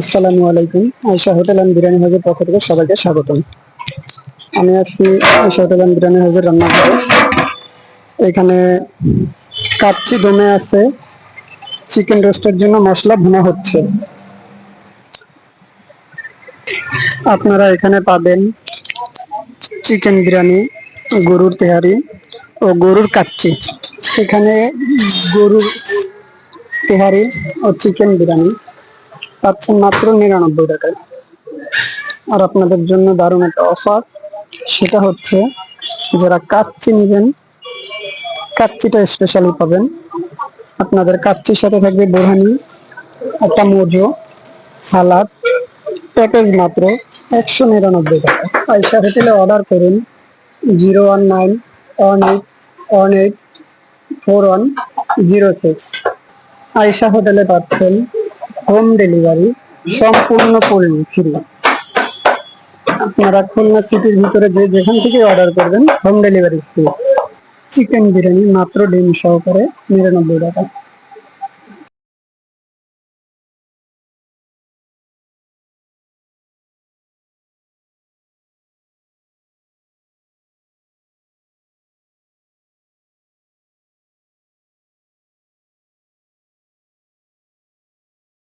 আসসালামু আলাইকুম। আয়সা hotel and biryani হাউসের পক্ষ থেকে সবাইকে স্বাগতম। আমি আছি আয়সা হোটেল অ্যান্ড বিরিয়ানি হাউসের রান্নাঘরে। এখানে কাচ্চি দমে আছে। চিকেন রোস্টের জন্য মশলা ভুনা হচ্ছে। আপনারা এখানে পাবেন চিকেন বিরিয়ানি, গরুর তেহারি ও গরুর কাচ্চি। এখানে গরুর তেহারি ও চিকেন বিরিয়ানি। পাচ্ছেন মাত্র নিরানব্বই টাকায়। আর আপনাদের জন্য দারুণ একটা অফার সেটা হচ্ছে, যারা কাচ্চি নেবেন, কাচ্চিটা স্পেশালি পাবেন। আপনাদের কাচ্চির সাথে থাকবে বোরহানি, একটা মোজো, সালাদ প্যাকেজ মাত্র একশো নিরানব্বই টাকা। পয়সা হোটেলে অর্ডার করুন, zero one nine, one eight one eight, four one, zero six. আয়সা হোটেলে পাচ্ছেন হোম ডেলিভারি সম্পূর্ণ ফ্রি। আপনারা খুলনা সিটির ভিতরে যে যেখান থেকে অর্ডার করবেন, home delivery free. Chicken biryani মাত্র ডিম সহকারে নিরানব্বই টাকা।